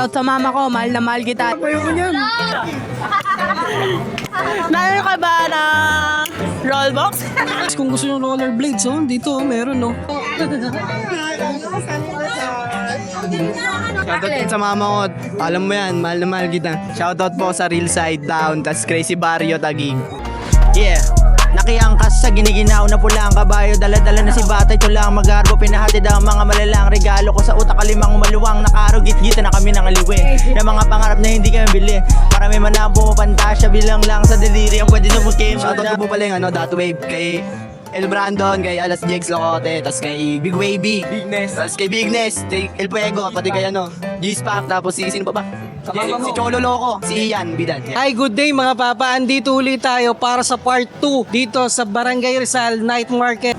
Shoutout sa mama ko, mahal na mahal kita. Ayoko niyan. Meron ka ba na rollbox? Kung gusto nyo rollerblades, oh, dito oh, meron, no? Shoutout din sa mama ko. Alam mo yan, mahal na mahal kita. Shoutout po sa Real Side Town, tas Crazy Barrio Tagig. Yeah Nakiangkas sa giniginaw na pula ang kabayo. Dala-dala na si batay tulang magarbo Pinahatid ang mga malalang regalo ko sa utak. Kalimang umaluwang nakarugit-gita na kami ng aliwi Na mga pangarap na hindi kami bili. Para may manabo pantasya Bilang lang sa deliri ang pwede na mukim Shoutout ko po pala yung ano, That Wave kay El Brandon, kay Alas Jigs Locote, tas kay Big Wavy, Bigness, tas kay Bigness, kay El Fuego, pati kay ano, G-Spac, tapos si sino pa ba? Si, si Cholo Loco, si Ian, Bidan. Hi, good day mga papa. Andito ulit tayo para sa part 2 dito sa Barangay Rizal Night Market.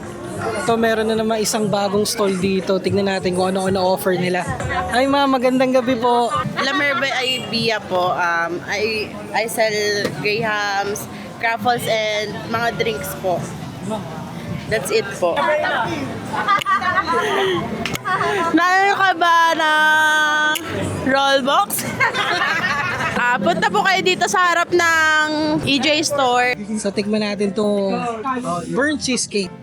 Ito meron na naman isang bagong stall dito. Tignan natin kung ano-ano offer nila. Ay ma, magandang gabi po. Lamer by Ibia po. Um, I, I sell grahams, craffles, and mga drinks po. That's it po. Meron ka ba na rollbox? Ah, punta po kayo dito sa harap ng EJ Store. So tikman natin to burnt cheesecake.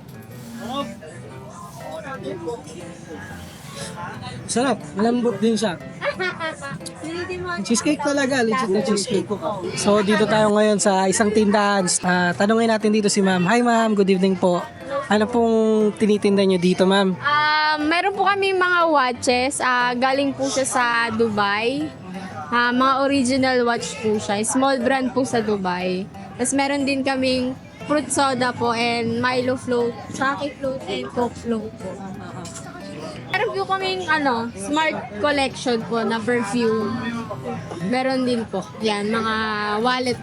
Sarap, lambot din siya. Cheesecake talaga, legit na cheesecake. So dito tayo ngayon sa isang tindahan. Ah, tanungin natin dito si ma'am. Hi ma'am, good evening po. Ano pong tinitinda nyo dito ma'am? Ah, meron po kami mga watches. Ah, galing po siya sa Dubai. Ah, mga original watch po siya. Small brand po sa Dubai. Tapos meron din kaming fruit soda po and Milo float, Sake float and Coke float po. Meron po kaming ano, smart collection po na perfume. Meron din po. Yan, mga wallet.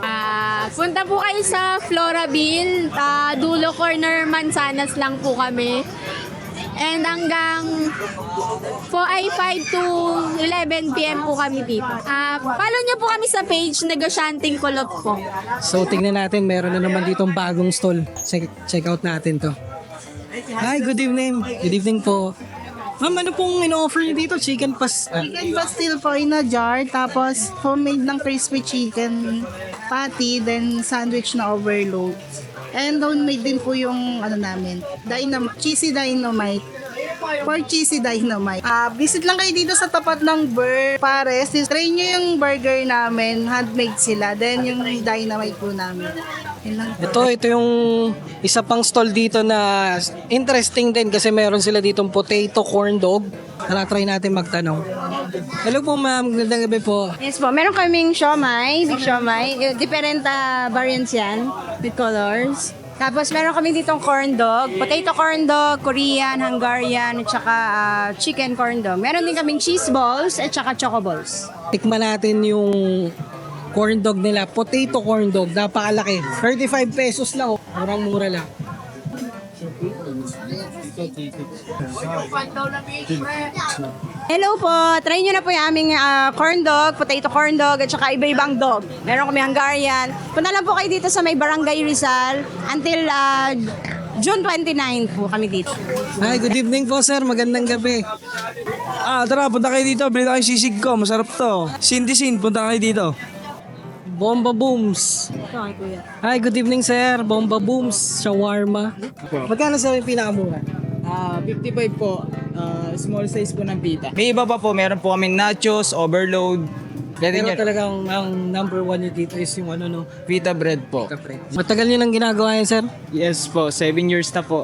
Ah, punta po kayo sa Floraville. Ah, Dulo Corner, Mansanas lang po kami. And hanggang 4 ay 5 to 11 p.m. po kami dito. Ah, follow niyo po kami sa page Negosyanteng Kulot po. So tingnan natin, meron na naman ditong bagong stall. Check, check out natin to. Hi, good evening. Good evening po. Ma'am, ano pong in-offer niyo dito? Chicken pas... ah, Chicken pastil po in a jar, tapos homemade ng crispy chicken patty, then sandwich na overload. And homemade din po yung ano namin, dynam cheesy dynamite. For cheesy dynamite. Ah, visit lang kayo dito sa tapat ng Burr Pares. Try nyo yung burger namin. Handmade sila. Then yung dynamite po namin. Ito, ito yung isa pang stall dito na interesting din kasi meron sila ditong potato corn dog. Tara, try natin magtanong. Hello po ma'am, gandang gabi po. Yes po, meron kaming siomay, big siomay. Eh, Different uh, variants yan with colors. Tapos meron kami ditong corn dog, potato corn dog, Korean, Hungarian, at saka ah, chicken corn dog. Meron din kaming cheese balls at saka choco balls. Tikman natin yung corn dog nila. Potato corn dog, napakalaki. 35 pesos lang. oh. Murang-mura lang. Hello po, try nyo na po yung aming ah, corn dog, potato corn dog, at saka iba-ibang dog. Meron kami Hungarian. Punta lang po kayo dito sa may Barangay Rizal until ah, June 29 po kami dito. Hi, good evening po sir. Magandang gabi. Ah, tara, punta kayo dito. Bili tayo sisig ko. Masarap to. Sindisin, punta kayo dito. Bomba Booms. Hi, good evening sir. Bomba Booms, shawarma. Magkano sa pinakamura? Ah, 55 po. Ah, small size po ng pita. May iba pa po. Meron po kaming nachos, overload. Pwede Pero nyo. talagang ang number one nyo dito is yung ano no. Vita bread po. Matagal nyo nang ginagawa yan sir? Yes po, 7 years na po.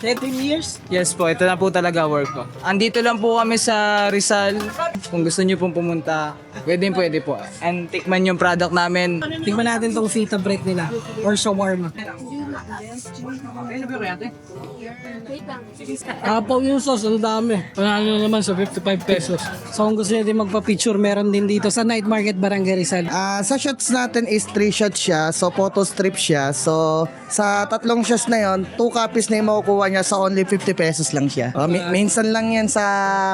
13 years? Yes po, ito na po talaga work ko. Andito lang po kami sa Rizal. Kung gusto nyo pong pumunta, pwede pwede po. And tikman yung product namin. Tingnan natin tong fita bread nila or shawarma. Apaw yung sauce, ang dami. Panalo naman sa 55 pesos. So kung gusto nyo magpa-picture, meron din dito sa Night Market Barangay Rizal. Ah, sa shots natin is 3 shots siya. So, photo strip siya. So, sa tatlong shots na yon, 2 copies na yung makukuha niya sa only 50 pesos lang siya. Oh, mi- minsan lang yan sa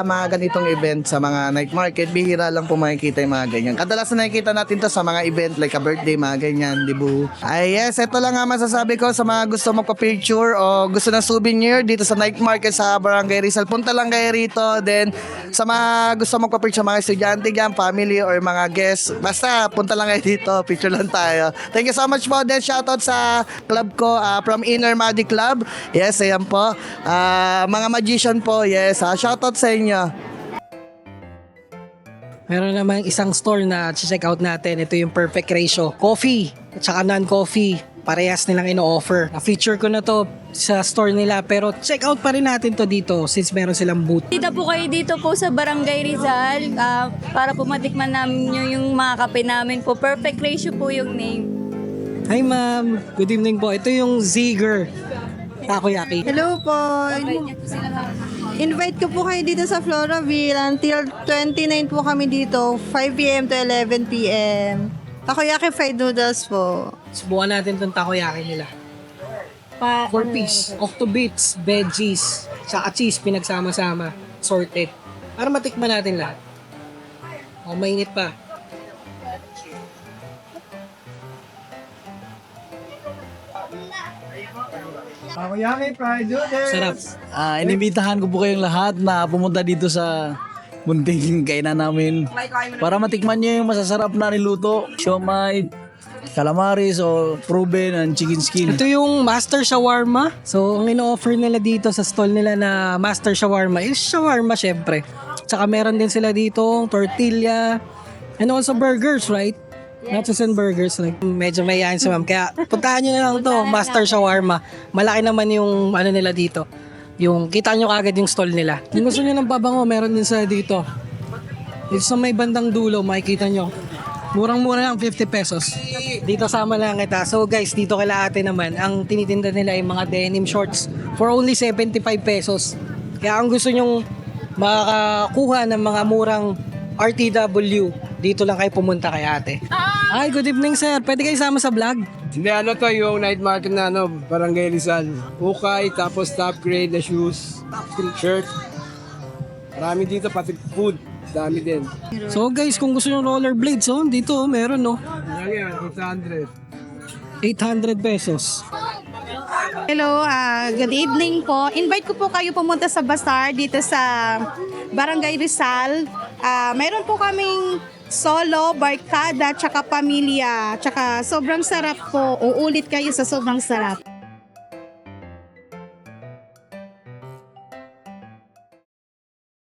mga ganitong event, sa mga night market. Bihira lang po makikita yung mga ganyan. Kadalasan nakikita natin to sa mga event like a birthday, mga ganyan, di bu? Ay yes, ito lang nga masasabi ko sa mga gusto magpa-picture o gusto ng souvenir dito sa night market sa Barangay Rizal. Punta lang kayo rito. Then sa mga gusto magpa-picture mga estudyante dyan, family or mga guests, basta punta lang kayo dito. Picture lang tayo. Thank you so much po. Then shoutout sa club ko ah, from Inner Magic Club. Yes, ayan po. Ah, mga magician po. Yes, ah, shoutout sa inyo. Meron naman isang store na check out natin. Ito yung Perfect Ratio. Coffee at saka non-coffee. Parehas nilang ino-offer. Na-feature ko na to sa store nila pero check out pa rin natin to dito since meron silang booth. Kita po kayo dito po sa Barangay Rizal ah, para po matikman namin nyo yung mga kape namin po. Perfect ratio po yung name. Hi ma'am, good evening po. Ito yung Ziger Takoyaki. Hello po. Invite ko po kayo dito sa Floraville until 29 po kami dito, 5 p.m. to 11 p.m. Takoyaki fried noodles po. Subukan natin tong takoyaki nila. Pa, 4 piece, octo bits, veggies, saka cheese pinagsama-sama, sorted. Para matikman natin lahat. O, mainit pa. Sarap. Ah, inimbitahan ko po kayong lahat na pumunta dito sa munting kainan namin para matikman niyo yung masasarap na niluto. Siomay, calamaris o proven and chicken skin. Ito yung Master Shawarma. So, ang ino-offer nila dito sa stall nila na Master Shawarma is shawarma syempre. Tsaka meron din sila dito tortilla and also burgers, right? Nachos and burgers. Like, medyo may si ma'am. Kaya puntahan nyo na lang to, Master Shawarma. Malaki naman yung ano nila dito. Yung kita nyo kagad yung stall nila. Kung gusto nyo ng pabango, meron din sila dito. Dito sa may bandang dulo, makikita nyo. Murang-mura lang, 50 pesos. Dito sama lang kita. So guys, dito kila ate naman, ang tinitinda nila ay mga denim shorts for only 75 pesos. Kaya ang gusto nyong makakuha ng mga murang RTW, dito lang kayo pumunta kay ate. Hi, good evening sir. Pwede kayo sama sa vlog? Hindi, ano to, yung night market na ano, Barangay Rizal. Hukay, tapos top grade na shoes, shirt. Marami dito, pati food. Dami din. So guys, kung gusto nyo rollerblades, oh, dito oh, meron no. Yan yan, 600. 800 pesos. Hello, ah, good evening po. Invite ko po kayo pumunta sa Bazaar dito sa Barangay Rizal. Ah, mayroon po kaming solo, barkada, tsaka pamilya. Tsaka sobrang sarap po. Uulit kayo sa sobrang sarap.